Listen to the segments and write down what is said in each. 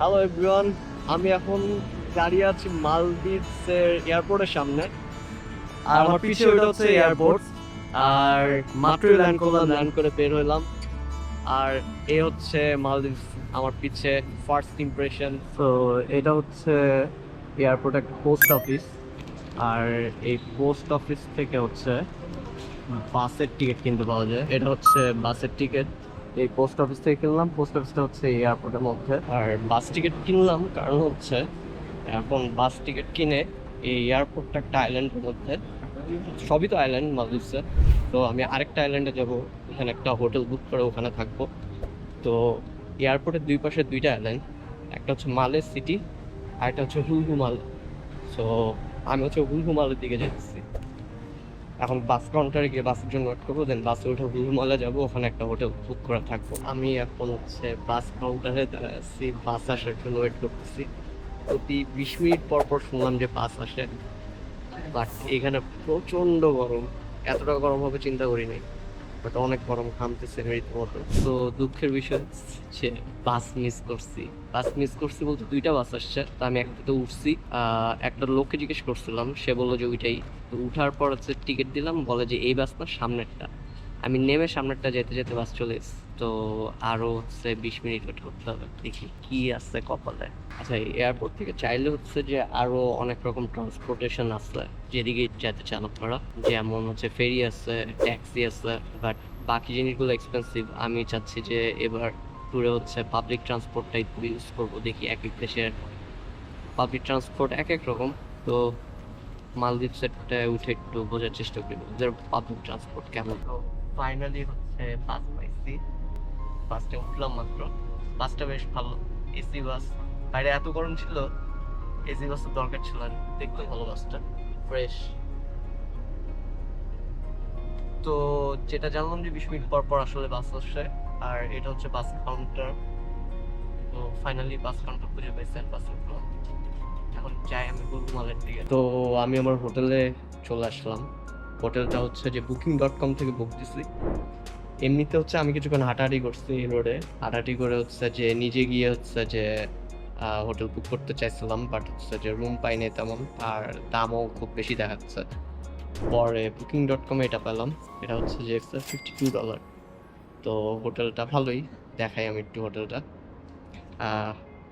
Hello everyone আমি এখন দাঁড়িয়ে আছি মালদ্বীপস এর এয়ারপোর্টের সামনে। আর আমার পিছে ওইটা হচ্ছে এয়ারপোর্ট। আর মাত্রই ল্যান্ড করলাম, ল্যান্ড করে বের হইলাম। আর এ হচ্ছে মালদ্বীপ, আমার পিছে ফার্স্ট ইমপ্রেশন তো এটা হচ্ছে এয়ারপোর্ট একটা পোস্ট অফিস আর এই পোস্ট অফিস থেকে হচ্ছে বাসের টিকিট কিনতে পাওয়া যায়। এটা হচ্ছে বাসের টিকিট এই পোস্ট অফিস থেকে কিনলাম। পোস্ট অফিসটা হচ্ছে এয়ারপোর্টের মধ্যে। আর বাস টিকিট কিনলাম, কারণ হচ্ছে, এখন বাস টিকিট কিনে এই এয়ারপোর্টটা একটা আইল্যান্ডের মধ্যে। সবই তো আইল্যান্ড মালদ্বীপসে তো আমি আরেকটা আইল্যান্ডে যাব, এখানে একটা হোটেল বুক করে ওখানে থাকব। তো এয়ারপোর্টের দুই পাশে দুইটা আইল্যান্ড একটা হচ্ছে মালে সিটি আর একটা হচ্ছে হুলহুমাল সো আমি হচ্ছে হুলহুমালের দিকে যাচ্ছি। এখন বাস কাউন্টারে গিয়ে বাসের জন্য ওয়েট করব দেন বাসে উঠে হুলহুমালে যাব, ওখানে একটা হোটেল বুক করে থাকব। আমি এখন হচ্ছে বাস কাউন্টারে দাঁড়ায় আছি বাস আসার জন্য ওয়েট করতেছি। প্রতি বিশ মিনিট পর পর শুনলাম যে বাস আসে। বাট এখানে প্রচণ্ড গরম। এতটা গরম হবে চিন্তা করি নাই। বাট অনেক গরম ঘামতেছে রীতিমতো তো। দুঃখের বিষয় হচ্ছে, বাস মিস করছি। বাস মিস করছি বলতে দুইটা বাস আসছে, তো আমি একটাতে উঠছি। একটা লোককে জিজ্ঞেস করছিলাম, সে বলল যে ওইটাই। তো উঠার পর হচ্ছে টিকিট দিলাম, বলে যে এই বাস না সামনেরটা। আমি নেমে সামনেরটা যেতে যেতে বাস চলে তো আরও হচ্ছে বিশ মিনিট ওয়েট করতে হবে। দেখি কি আছে কপালে। আচ্ছা এয়ারপোর্ট থেকে চাইলে হচ্ছে যে আরও অনেক রকম ট্রান্সপোর্টেশন আছে। যেদিকে যেতে চান আপনারা। যেমন হচ্ছে ফেরি আছে ট্যাক্সি আছে বাট বাকি জিনিসগুলো এক্সপেন্সিভ আমি চাচ্ছি যে এবার ট্যুরে হচ্ছে পাবলিক ট্রান্সপোর্টটাই ইউজ করব। দেখি এক এক দেশের পাবলিক ট্রান্সপোর্ট এক এক রকম। তো মালদ্বীপ সেটটায় উঠে একটু বোঝার চেষ্টা করি। পাবলিক ট্রান্সপোর্ট কেমন? ফাইনালি হচ্ছে বাস পাইছি বাসটা উঠলাম মাত্র। বাসটা বেশ ভালো। এসি বাস বাইরে এত গরম ছিল এসি বাসের দরকার ছিল না। দেখতে ভালো বাসটা ফ্রেশ তো যেটা জানলাম যে বিশ মিনিট পর পর আসলে বাস আসছে। আর এটা হচ্ছে বাস কাউন্টার তো ফাইনালি বাস কাউন্টার খুঁজে পাইছি আর বাস উঠলাম। এখন যাই আমি গুলমালের দিকে। তো আমি আমার হোটেলে চলে আসলাম। হোটেলটা হচ্ছে যে বুকিং ডট কম থেকে বুক দিছি। এমনিতে হচ্ছে আমি কিছুক্ষণ হাঁটাহাঁটি করছি রোডে হাঁটাহাঁটি করে হচ্ছে যে নিজে গিয়ে হচ্ছে যে হোটেল বুক করতে চাইছিলাম বাট হচ্ছে যে রুম পাই পাইনি তেমন, আর দামও খুব বেশি দেখাচ্ছে পরে বুকিং ডট কমে এটা পেলাম। এটা হচ্ছে যে ফিফটি টু ডলার তো হোটেলটা ভালোই, দেখাই আমি একটু হোটেলটা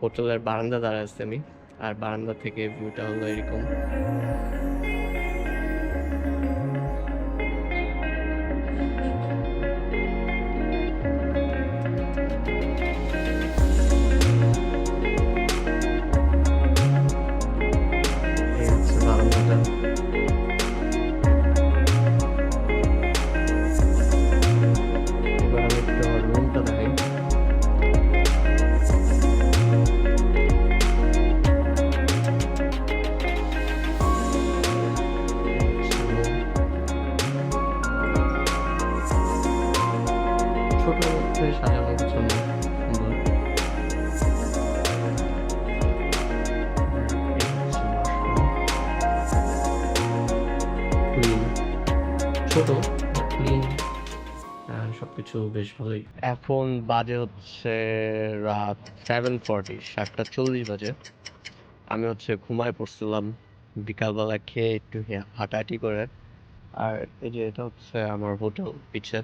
হোটেলের বারান্দা দাঁড়ায় আছি আমি, আর বারান্দা থেকে ভিউটা হলো এরকম। ছোট মধ্যে সাজানো গোছানো সুন্দর এই হচ্ছে washroom। Clean। ছোট ক্লিন সবকিছু বেশ ভালোই এখন বাজে হচ্ছে রাত সেভেন ফর্টি সাতটা চল্লিশ বাজে আমি হচ্ছে ঘুমায় পড়ছিলাম বিকালবেলা খেয়ে একটু হাঁটাহাঁটি করে আর এই যে এটা হচ্ছে আমার হোটেল পিছে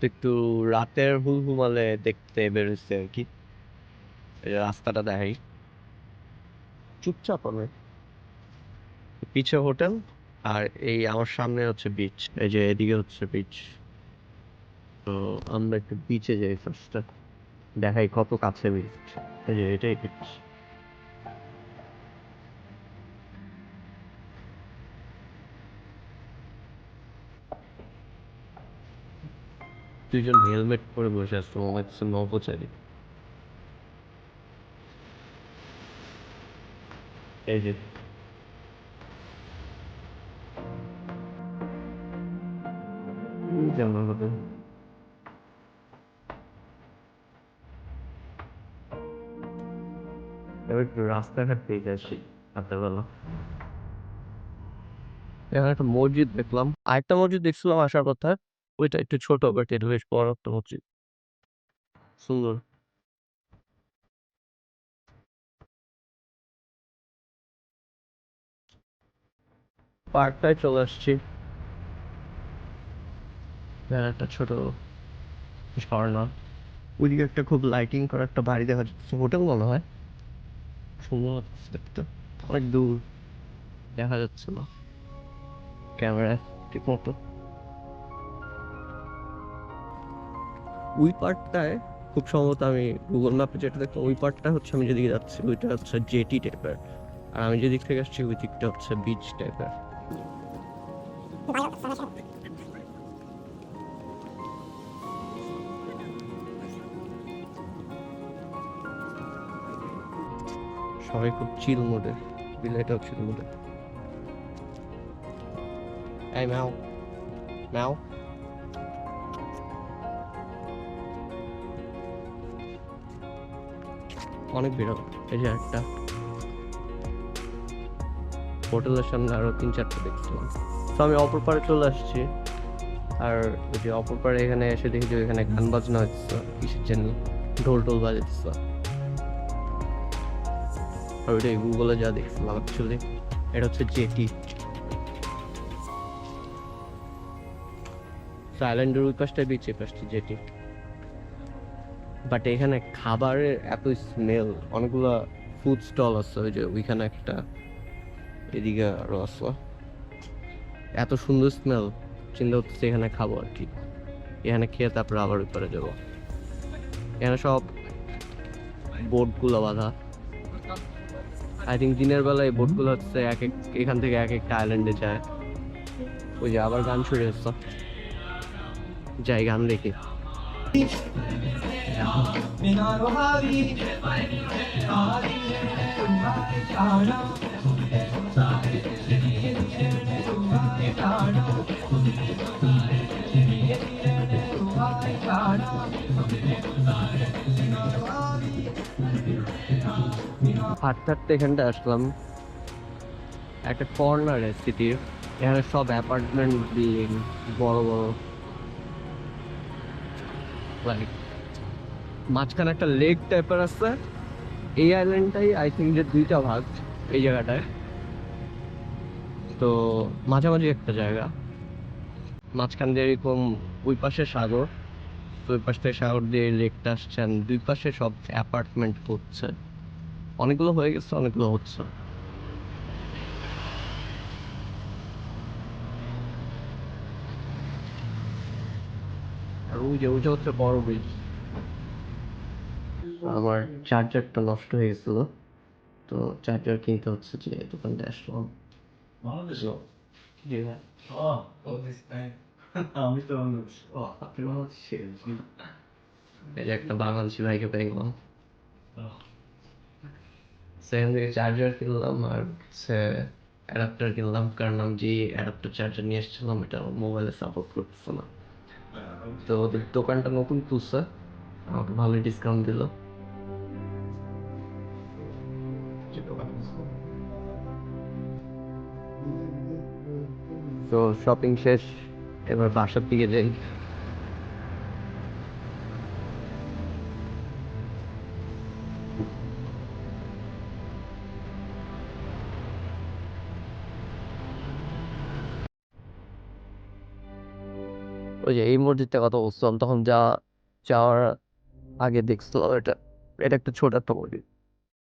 তো একটু রাতের হুলহুমালে দেখতে বেরোচ্ছে আর কি। রাস্তাটা দেখাই। চুপচাপ আমি পিছে হোটেল আর এই আমার সামনে হচ্ছে বিচ এই যে এদিকে হচ্ছে বিচ তো আমরা একটু বিচে যাই ফার্স্টে দেখাই কত কাছে বিচ এই যে এটাই বিচ দুজন হেলমেট পরে বসে মনে হচ্ছে নভোচারী এই যে। এবার একটু রাস্তাঘাট পেয়ে যাচ্ছি একটা মসজিদ দেখলাম। আরেকটা মসজিদ দেখছিলাম আসার কথা। ওইটা একটু ছোট বাট এটা বেশ পরাপ্ত উচিত সুন্দর। পার্কটায় চলে আসছি। একটা ছোট ঝর্ণা। ওইদিকে একটা খুব লাইটিং করা একটা বাড়ি দেখা যাচ্ছে। হোটেল মনে হয়। সুন্দর দেখতে। অনেক দূর। দেখা যাচ্ছে না। ক্যামেরা ঠিক মতো। ওই পার্টটায় খুব সম্ভবত আমি গুগল ম্যাপে যেটা দেখলাম, ওই পার্টটা হচ্ছে আমি যেদিকে যাচ্ছি, ওইটা হচ্ছে জেটি টাইপের আর আমি যেদিক থেকে আসছি, ওই দিকটা হচ্ছে বিচ টাইপের সবাই খুব চিল মোডে বিলেটাও চিল মোডে এই ম্যাও ম্যাও। অনেক ভিড় হবে। এই যে একটা হোটেলের সামনে আরও তিন চারটা দেখছিলাম। তো আমি অপর পারে চলে আসছি। আর ওই যে অপর পারে এখানে এসে দেখি যে এখানে গান বাজনা হচ্ছে কিসের জন্য ঢোল টোল বাজাচ্ছে আর ওইটাই গুগলে যা দেখছিলাম অ্যাকচুয়ালি এটা হচ্ছে জেটি আইল্যান্ডের ওই পাশটা বিচ এই পাশটা জেটি বাট এখানে খাবারের এত স্মেল অনেকগুলো ফুড স্টল আছে, ওই যে ওইখানে একটা এদিকে আরও আছে। এত সুন্দর স্মেল চিন্তা করতেছি এখানে খাব আর কি। এখানে খেয়ে তারপরে আবার উপরে যাব। এখানে সব বোটগুলো বাঁধা। আই থিঙ্ক দিনের বেলা এই বোটগুলো হচ্ছে এক এক, এখান থেকে এক একটা আইল্যান্ডে যায়। ওই যে আবার গান শুরু হচ্ছে। যাই গান রেখে হাঁটতে এখানটা আসলাম। একটা কর্নারে সিটির এখানে সব অ্যাপার্টমেন্ট বিল্ডিং বড় বড়। মাঝখানে একটা লেক টাইপের আছে। এই আইল্যান্ডটাই আই থিঙ্ক যে দুইটা ভাগ এই জায়গাটায়। তো মাঝামাঝি একটা জায়গা। মাঝখান দিয়ে এরকম ওই পাশে সাগর, তো ওই পাশ থেকে সাগর দিয়ে লেকটা আসছে। দুই পাশে সব অ্যাপার্টমেন্ট হচ্ছে অনেকগুলো হয়ে গেছে, অনেকগুলো হচ্ছে। ওই যে ওইটা হচ্ছে বড় ব্রিজ আমার চার্জারটা নষ্ট হয়ে গেছিল। তো চার্জার কিনতে হচ্ছে যে দোকানটা আসলাম So, জি। হ্যাঁ আমি তো আপনি ভালো আছেন এই যে একটা বাংলাদেশি ভাইকে পেয়ে গেলাম। সেখান থেকে চার্জার কিনলাম আর হচ্ছে অ্যাডাপ্টার কিনলাম। কারণ আমি যে অ্যাডাপ্টার চার্জার নিয়ে এসেছিলাম এটা মোবাইলে সাপোর্ট করতেছে না। তো ওদের দোকানটা নতুন খুলছে। আমাকে ভালোই ডিসকাউন্ট দিল। তো শপিং শেষ এবার বাসার দিকে যাই। ওই যে এই মসজিদটা কথা বলছিলাম তখন যা যাওয়ার আগে দেখছিলাম এটা এটা একটা ছোট একটা মসজিদ।